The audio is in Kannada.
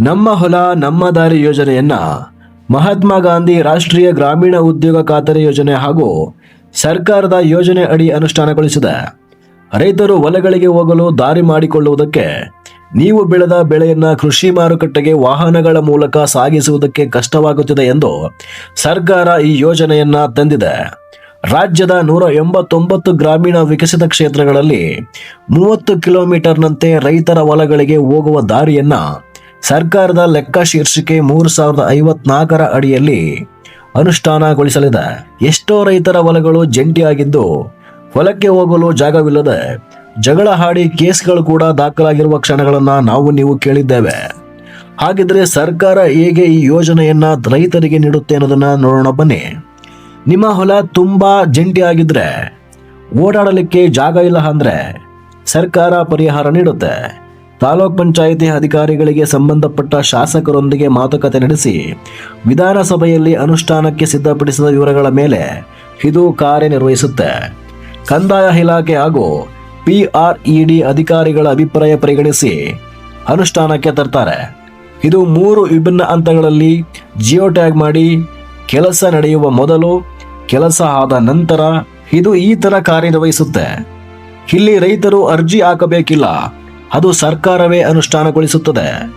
ನಮ್ಮ ಹೊಲ, ನಮ್ಮ ದಾರಿ ಯೋಜನೆಯನ್ನ ಮಹಾತ್ಮ ಗಾಂಧಿ ರಾಷ್ಟ್ರೀಯ ಗ್ರಾಮೀಣ ಉದ್ಯೋಗ ಖಾತರಿ ಯೋಜನೆ ಹಾಗೂ ಸರ್ಕಾರದ ಯೋಜನೆ ಅಡಿ ಅನುಷ್ಠಾನಗೊಳಿಸಿದೆ. ರೈತರು ಹೊಲಗಳಿಗೆ ಹೋಗಲು ದಾರಿ ಮಾಡಿಕೊಳ್ಳುವುದಕ್ಕೆ, ನೀವು ಬೆಳೆದ ಬೆಳೆಯನ್ನ ಕೃಷಿ ಮಾರುಕಟ್ಟೆಗೆ, ವಾಹನಗಳ ಮೂಲಕ ಸಾಗಿಸುವುದಕ್ಕೆ ಕಷ್ಟವಾಗುತ್ತಿದೆ ಎಂದು ಸರ್ಕಾರ ಈ ಯೋಜನೆಯನ್ನ ತಂದಿದೆ. ರಾಜ್ಯದ ನೂರ ಎಂಬತ್ತೊಂಬತ್ತು ಗ್ರಾಮೀಣ ವಿಕಸಿತ ಕ್ಷೇತ್ರಗಳಲ್ಲಿ ಮೂವತ್ತು ಕಿಲೋಮೀಟರ್ನಂತೆ ರೈತರ ಹೊಲಗಳಿಗೆ ಹೋಗುವ ದಾರಿಯನ್ನ ಸರ್ಕಾರದ ಲೆಕ್ಕ ಶೀರ್ಷಿಕೆ ಮೂರು ಸಾವಿರದ ಐವತ್ನಾಲ್ಕರ ಅಡಿಯಲ್ಲಿ ಅನುಷ್ಠಾನಗೊಳಿಸಲಿದೆ. ಎಷ್ಟೋ ರೈತರ ಹೊಲಗಳು ಜಂಟಿಯಾಗಿದ್ದು, ಹೊಲಕ್ಕೆ ಹೋಗಲು ಜಾಗವಿಲ್ಲದೆ ಜಗಳ ಹಾಡಿ ಕೇಸ್ಗಳು ಕೂಡ ದಾಖಲಾಗಿರುವ ಕ್ಷಣಗಳನ್ನು ನಾವು ನೀವು ಕೇಳಿದ್ದೇವೆ. ಹಾಗಿದ್ರೆ ಸರ್ಕಾರ ಹೇಗೆ ಈ ಯೋಜನೆಯನ್ನ ರೈತರಿಗೆ ನೀಡುತ್ತೆ ಅನ್ನೋದನ್ನ ನೋಡೋಣ ಬನ್ನಿ. ನಿಮ್ಮ ಹೊಲ ತುಂಬಾ ಜಂಟಿ ಆಗಿದ್ರೆ ಓಡಾಡಲಿಕ್ಕೆ ಜಾಗ ಇಲ್ಲ ಅಂದ್ರೆ ಸರ್ಕಾರ ಪರಿಹಾರ ನೀಡುತ್ತೆ. ತಾಲೂಕ್ ಪಂಚಾಯಿತಿ ಅಧಿಕಾರಿಗಳಿಗೆ ಸಂಬಂಧಪಟ್ಟ ಶಾಸಕರೊಂದಿಗೆ ಮಾತುಕತೆ ನಡೆಸಿ ವಿಧಾನಸಭೆಯಲ್ಲಿ ಅನುಷ್ಠಾನಕ್ಕೆ ಸಿದ್ಧಪಡಿಸಿದ ವಿವರಗಳ ಮೇಲೆ ಇದು ಕಾರ್ಯನಿರ್ವಹಿಸುತ್ತೆ. ಕಂದಾಯ ಇಲಾಖೆ ಹಾಗೂ ಪಿಆರ್ಇಡಿ ಅಧಿಕಾರಿಗಳ ಅಭಿಪ್ರಾಯ ಪರಿಗಣಿಸಿ ಅನುಷ್ಠಾನಕ್ಕೆ ತರ್ತಾರೆ. ಇದು ಮೂರು ವಿಭಿನ್ನ ಹಂತಗಳಲ್ಲಿ ಜಿಯೋ ಟ್ಯಾಗ್ ಮಾಡಿ ಕೆಲಸ ನಡೆಯುವ ಮೊದಲು ಕೆಲಸ ಆದ ನಂತರ ಇದು ಈ ತರ ಕಾರ್ಯನಿರ್ವಹಿಸುತ್ತೆ. ಇಲ್ಲಿ ರೈತರು ಅರ್ಜಿ ಹಾಕಬೇಕಿಲ್ಲ. ಅದು ಸರ್ಕಾರವೇ ಅನುಷ್ಠಾನಗೊಳಿಸುತ್ತದೆ.